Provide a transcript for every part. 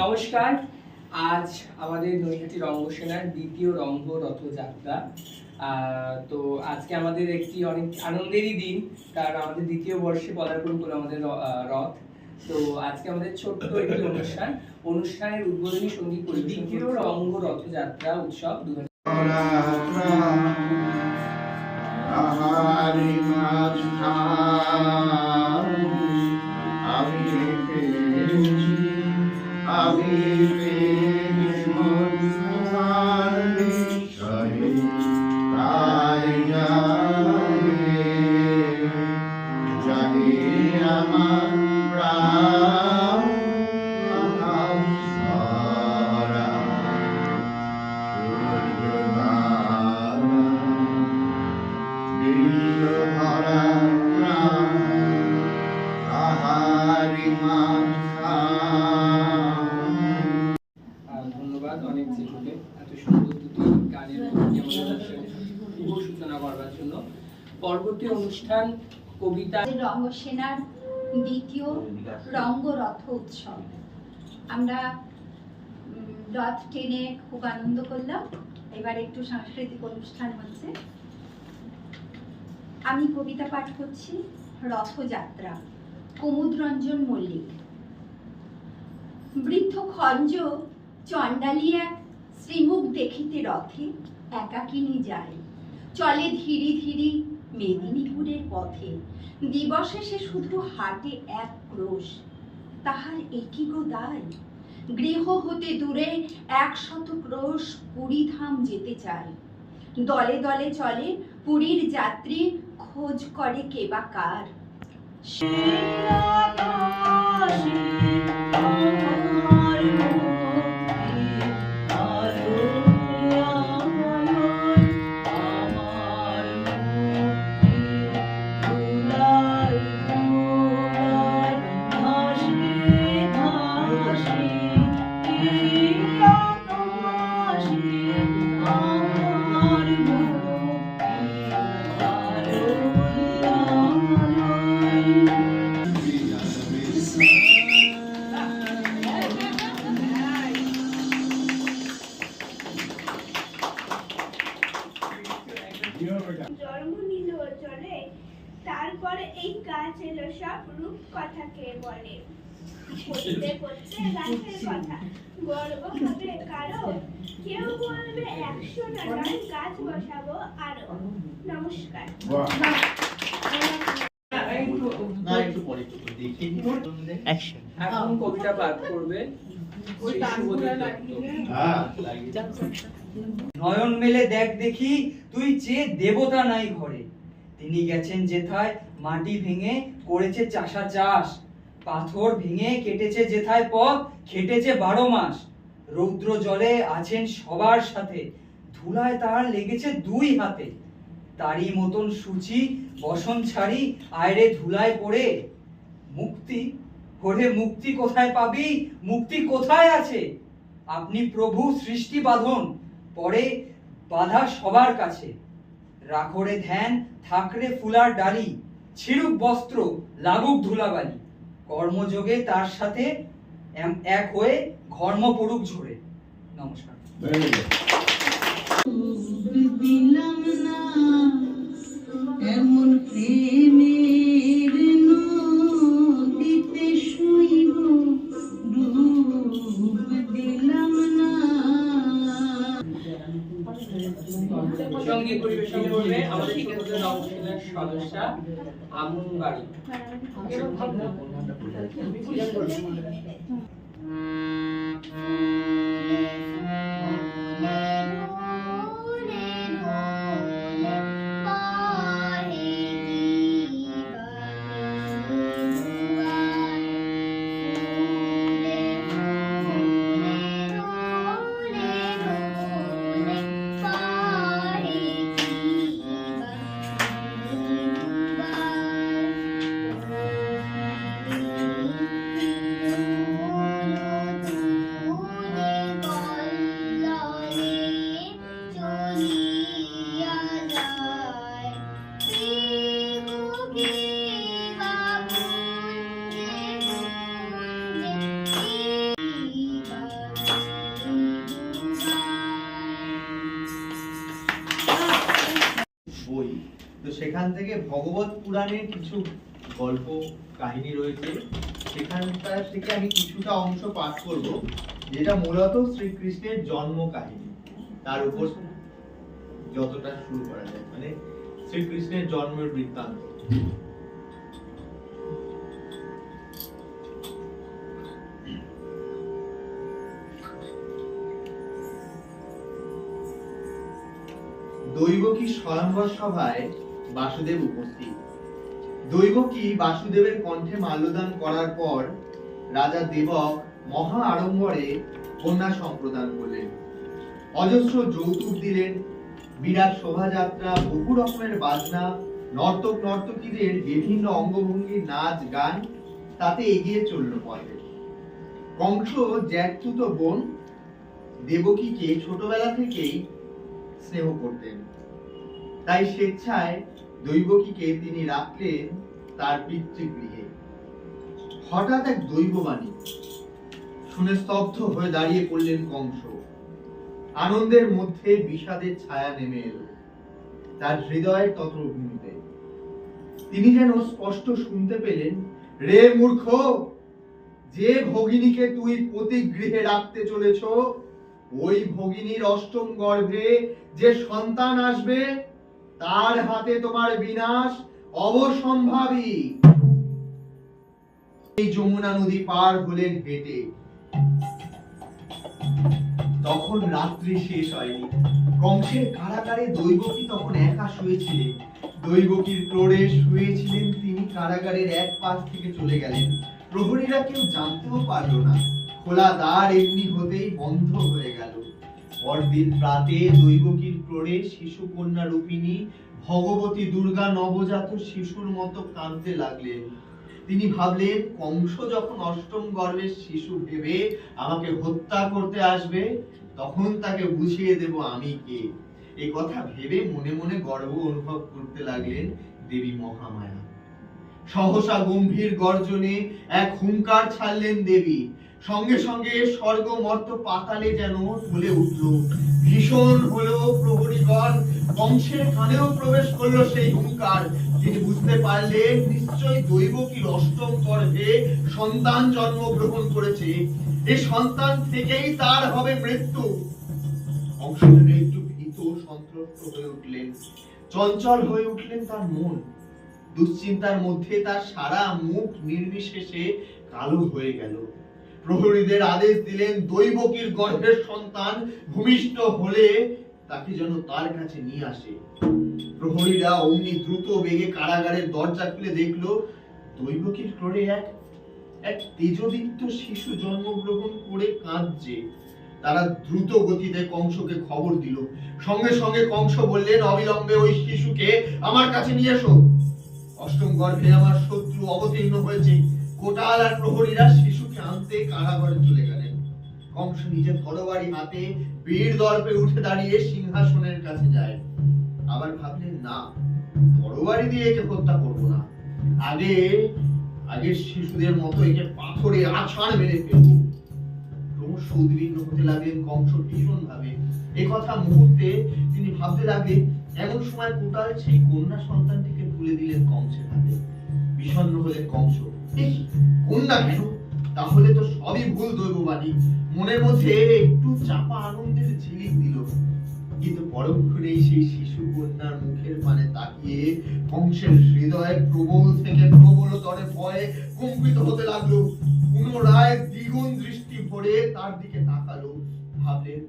নমস্কার। আজ আমাদের নৈহাটি রঙ্গসেনার দ্বিতীয় রঙ্গ রথযাত্রা তো আজকে আমাদের একটি অনেক আনন্দেরই দিন কারণ আমাদের দ্বিতীয় বর্ষে পদার্পণ করল আমাদের রথ। তো আজকে আমাদের ছোট্ট একটি অনুষ্ঠান। অনুষ্ঠানের উদ্বোধনী সংগীত পরিবেশন দ্বিতীয় রঙ্গ রথযাত্রা উৎসব দু আমি পেয়েছি, আমি রঙ্গসেনার দ্বিতীয় রঙ্গরথ উৎসব। আমরা রথ টেনে খুব আনন্দ করলাম। এবার একটু সাংস্কৃতিক অনুষ্ঠান হচ্ছে। আমি কবিতা পাঠ করছি, রথযাত্রা কুমুদ রঞ্জন মল্লিক। বৃদ্ধ খঞ্জ চণ্ডালী এক শ্রীমুখ দেখিতে রথে একাকিনী যায়। চলে ধীরে ধীরে মেদিনীপুরের পথে। দিবসে সে শুধু হাটে এক ক্রোশ। তাহার একই গো দায়? গৃহ হতে দূরে একশত ক্রোশ ধাম যেতে চায়। দলে দলে চলে পুরীর যাত্রী, খোঁজ করে কে বা কার। জন্ম নিল চলে তারপরে এই গাছ এলো সব রূপ কথাকে বলে। পড়তে পড়তে গাছের কথা। গর্ব হবে কারও? কেউ বলবে একশো টাকার গাছ বসাবো আরও। নমস্কার। এখন কবিতা পাঠ করবে। নয়ন মেলে দেখ দেখি, তুই চেয়ে দেবতা নাই ঘরে। তিনি গেছেন যেথায়, মাটি ভেঙে করেছে চাষা চাষ। পাথর ভেঙে কেটেছে যেথায় পথ, খেটেছে বারো মাস। রৌদ্র জলে আছেন সবার সাথে, ধুলায় তার লেগেছে দুই হাতে। তারই মতন সূচি, বসন ছাড়ি, আয়রে ধুলায় পড়ে। মুক্তি? ওরে মুক্তি কোথায় পাবি? মুক্তি কোথায় আছে? আপনি প্রভু সৃষ্টি বাঁধন পরে বাধা সবার কাছে। রাখরে ধ্যান থাকরে ফুলার ডালি ছিড়ুক বস্ত্র লাগুক ধুলাবালি। কর্মযোগে তার সাথে এক হয়ে ঘর্ম পড়ুক ঝরে। নমস্কার। আমন সেখান থেকে ভগবত পুরাণের কিছু গল্প, কাহিনী রয়েছে। সেখানটা থেকে আমি কিছুটা অংশ পাঠ করব, যেটা মূলত শ্রীকৃষ্ণের জন্ম কাহিনী তার উপর যতটা শুরু করা যায় মানে শ্রীকৃষ্ণের জন্মের বৃত্তান্ত। দৈবকী স্বয়ংবর সভায় বাসুদেব উপস্থিত। দৈবকী বাসুদেবের কণ্ঠে মাল্যদান করার পর রাজা দেবক মহা আড়ম্বরে কন্যা সম্প্রদান করলেন। অজস্র যৌতুক দিলেন। বিরাট শোভাযাত্রা, বহু রকমের বাজনা, নর্তক নর্তকীদের বিভিন্ন অঙ্গভঙ্গির নাচ, গান, তাতে এগিয়ে চলল পথে কংস জ্যাঠতুতো বোন দেবকীকে ছোটবেলা থেকেই স্নেহ করতেন। তাই স্বেচ্ছায় দৈবকীকে তিনি রাখলেন তার পিতৃগৃহে। হঠাৎ এক দৈববাণী শুনে স্তব্ধ হয়ে দাঁড়িয়ে পড়লেন কংস। আনন্দের মধ্যে বিষাদের ছায়া নেমে এলো। তার হৃদয়ের তত্রভূমিতে তিনি যেন স্পষ্ট শুনতে পেলেন, রে মূর্খ, যে ভগিনীকে তুই প্রতিগৃহে রাখতে চলেছ, ওই ভগিনীর অষ্টম গর্ভে যে সন্তান আসবে তার হাতে তোমার বিনাশ অবসম্ভাবী। এই যমুনা নদী পার হলেন হেঁটে। তখন রাত্রি শেষ হয়নি। কংসের কারাগারে দৈবকী তখন একা শুয়েছিলেন। দৈবকীর ক্রোড়ে শুয়েছিলেন তিনি কারাগারের এক পাশ থেকে চলে গেলেন। প্রহরীরা কেউ জানতেও পারল না। খোলা দ্বার এমনি হতেই বন্ধ হয়ে গেল। পরদিন প্রাতে দৈবকীর ক্রোড়ে শিশু কন্যা রূপিণী ভগবতী দুর্গা নবজাত শিশুর মতো কাঁদতে লাগলেন। তিনি ভাবলেন, কংস যখন অষ্টম গর্ভের শিশু ভেবে আমাকে হত্যা করতে আসবে, তখন তাকে বুঝিয়ে দেব আমি কে। এই কথা ভেবে মনে মনে গর্ব অনুভব করতে লাগলেন দেবী মহামায়া। সহসা গম্ভীর গর্জনে এক হুঙ্কার ছাড়লেন দেবী। সঙ্গে সঙ্গে স্বর্গ মর্ত পাতালে যেন ফুলে উঠল। ভীষণ হলো প্রহরীগণ কংসের কানেও প্রবেশ করল সেই হুঙ্কার। তিনি বুঝতে পারলেন নিশ্চয় দৈবকীর অষ্টম গর্ভে সন্তান জন্মগ্রহণ করেছে। এই সন্তান থেকেই তার হবে মৃত্যু। অংশ যেন একটু ভীত সন্ত্রস্ত হয়ে উঠলেন। চঞ্চল হয়ে উঠলেন তার মন। দুশ্চিন্তার মধ্যে তার সারা মুখ নির্বিশেষে কালো হয়ে গেল। প্রহরীদের আদেশ দিলেন, দৈবকীর গর্ভের সন্তান ভূমিষ্ঠ হলে তাকে যেন তার কাছে নিয়ে আসে। প্রহরীরা অমনি দ্রুত বেগে কারাগারের দরজা খুলে দেখল, দৈবকীর ক্রোড়ে এক এক তেজদীপ্ত শিশু জন্মগ্রহণ করে কাঁদছে। তারা দ্রুত গতিতে কংসকে খবর দিল। সঙ্গে সঙ্গে কংস বললেন, অবিলম্বে ওই শিশুকে আমার কাছে নিয়ে এসো। অষ্টম গর্ভে আমার শত্রু অবতীর্ণ হয়েছে। কোটাল আর প্রহরীরা শিশুকে আনতে কারাগারে চলে গেলেন। কংস নিজের তরবারি হাতে বীর দর্পে উঠে দাঁড়িয়ে সিংহাসনের কাছে যায়। আবার ভাবলেন, না তরবারি দিয়ে একে হত্যা করব না। আগে, আগের শিশুদের মতো একে পাথরে আছাড় মেরে ফেলব। ক্রমশ উদ্বিগ্ন হতে লাগলেন কংস ভীষণ ভাবে মুহূর্তে তিনি ভাবতে লাগলেন, এমন সময় কোটাল সেই কন্যা সন্তানটিকে তুলে দিলেন কংসের হাতে। বিষণ্ণ হলেন কংস কন্যা কেন? তাহলে তো সবই ভুল দৈববাণী মনের মধ্যে একটু চাপা আনন্দের ঝিলিক দিল। কিন্তু পরক্ষণেই সেই শিশু কন্যার মুখের পানে তাকিয়ে কংসের হৃদয় প্রবল থেকে প্রবলতরে ভয়ে কম্পিত হতে লাগল। পুনরায় দ্বিগুণ দৃষ্টি ভরে তার দিকে তাকালো। ভাবলেন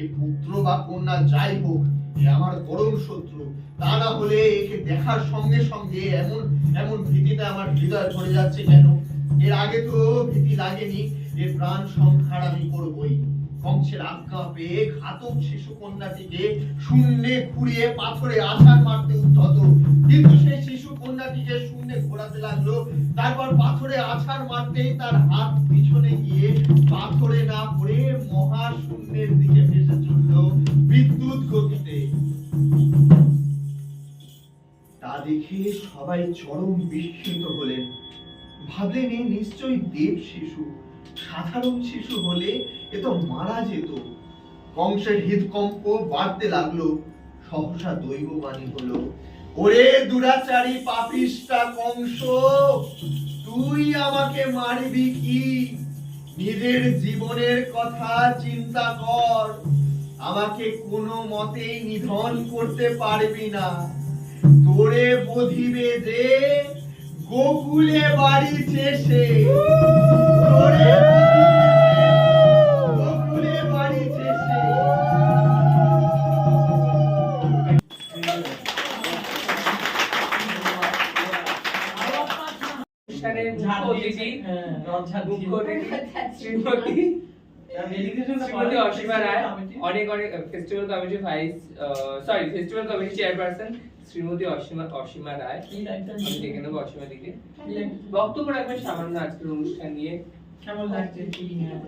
এ পুত্র বা কন্যা যাই হোক, এ আমার পরম শত্রু। তা না হলে একে দেখার সঙ্গে সঙ্গে এমন এমন ভীতিতে আমার হৃদয় ভরে যাচ্ছে কেন? এর আগে তো ভীতি লাগেনি এর প্রাণ সংহার আমি করবই। কংসের আজ্ঞা পেয়ে ঘাতক শিশু কন্যাটিকে শূন্যে ঘুরিয়ে পাথরে আছাড় মারতে উদ্ধত। কিন্তু সেই শিশু কন্যাটিকে শূন্যে ঘোরাতে লাগল। তারপর পাথরে আছাড় মারতেই তার হাত পিছনে গিয়ে পাথরে না পড়ে মহা শূন্যের দিকে ভেসে চলল বিদ্যুৎ গতিতে। তা দেখে সবাই চরম বিস্মিত হলেন। ভাবলেন এ নিশ্চয়ই দেব শিশু, সাধারণ শিশু হলে এ তো মারা যেত। কংসের হৃদকম্প বাড়তে লাগল, সহসা দৈববাণী হলো, ওরে দুরাচারী পাপিষ্টা কংস, তুই আমাকে মারবি কি? নিজের জীবনের কথা চিন্তা কর, আমাকে কোনো মতেই নিধন করতে পারবি না। তোরে বধিবে যে গোকুলে বাড়ি রায় অনেক অনেক festival committee vice sorry festival committee chairperson Shrimati Asima Asima Roy. আমি ডেকে নেব অসীমা দিকে। বক্তব্য রাখবেন সামান্য আজকের অনুষ্ঠান নিয়ে। কেমন লাগছে?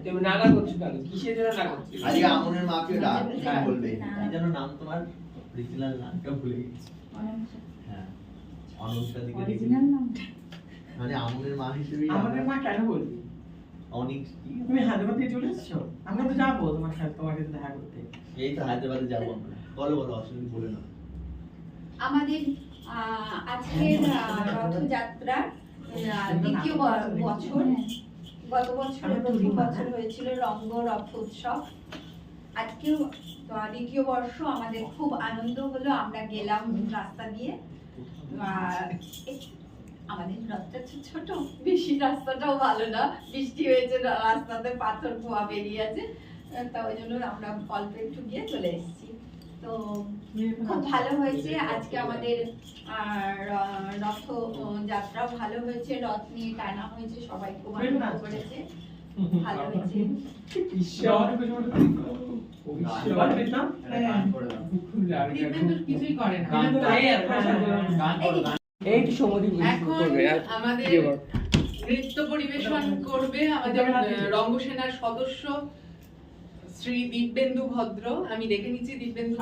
তুমি নাগা করছ কেন? কিসের জন্য নাগা করছ? আজকে আমনের মাকে ডাক হ্যাঁ। বলবে? কি যেন নাম তোমার? অরিজিনাল নামটা ভুলে গেছি। হ্যাঁ। অনুষা দিকে অরিজিনাল নাম মানে আমনের মা হিসেবে আমাদের মা কেন বলবি? অনেক তুমি হায়দ্রাবাদ থেকে চলে এসছো? আমরা তো যাব তোমার সাথে তোমাকে সাথে দেখা করতে। এই তো হায়দ্রাবাদে যাব আমরা। বলো বলো অসুবিধা বলে না আমাদের আজকের আহ, রথযাত্রার দ্বিতীয় বছর। গত বছর প্রথম বছর হয়েছিল রঙ্গ রথ উৎসব। আজকেও দ্বিতীয় বর্ষ আমাদের খুব আনন্দ হলো। আমরা গেলাম রাস্তা দিয়ে। আমাদের রাস্তা ছোট। বেশি রাস্তাটাও ভালো না। বৃষ্টি হয়েছে রাস্তাতে পাথর ধোয়া বেরিয়ে আছে। তা ওই জন্য আমরা অল্প একটু গিয়ে চলে এসেছি। তো খুব ভালো হয়েছে। আজকে আমাদের রথ ভালো হয়েছে। রথ নিয়ে টানা হয়েছে। সবাই খুব আনন্দ করেছে। ভালো হয়েছে। ঈশ্বর। গান পেতাম? কিছুই করে না। গান তো এই আর এই তো সমুদ্র এখন করবে আমাদের নৃত্য পরিবেশন করবে আমাদের রঙ্গসেনার সদস্য। শ্রী দিব্যেন্দু ভদ্র আমি দেখে নিচ্ছি দিব্যেন্দু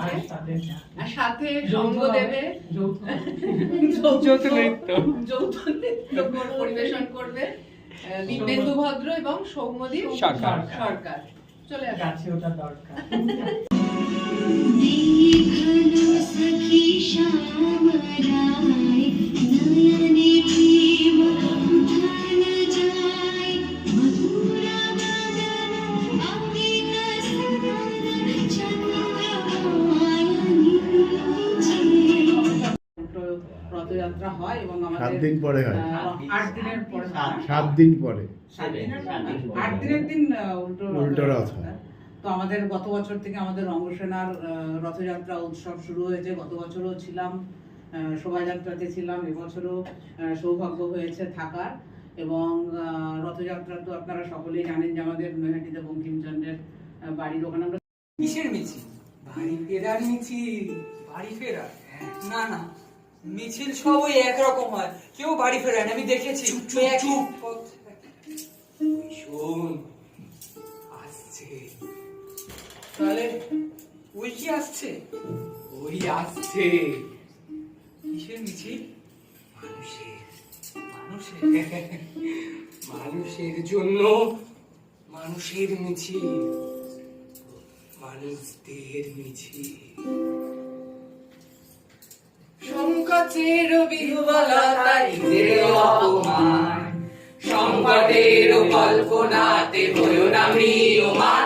আর সাথে সঙ্গ পরিবেশন করবে দিব্যেন্দু ভদ্র এবং সৌম্যদীপ সরকার। সরকার। চলে আসছে ওটা দরকার। দিন পরে হয়। আট দিনের পরে সাত দিন। পরে? আট দিনের দিন উল্টো রথ রথযাত্রা। তো আমাদের গত বছর থেকে আমাদের রঙ্গসেনার রথযাত্রা উৎসব শুরু হয়েছে। গত বছরও ছিলাম শোভাযাত্রাতে ছিলাম। এবছরও সৌভাগ্য হয়েছে থাকার। এবং আহ, রথযাত্রা তো আপনারা সকলেই জানেন যে আমাদের নৈহাটিতে বঙ্কিমচন্দ্রের বাড়ির ওখানে আমরা কিসের মিছিল। বাড়ি ফেরার মিছিল। বাড়ি ফেরার? না না। মিছিল সব ওই একরকম হয়। কেউ বাড়ি ফেরায় না আমি দেখেছি। শোন আসছে। তাহলে ওই কি আসছে? ওই আসছে। কিসের মিছিল? মানুষের মানুষের। মানুষের জন্য মানুষের মিছিল। মানুষদের মিছিল। সংকটের বিহ্বলতায় যে অপমান। সংকটের কল্পনাতে হইও না মৃয়মান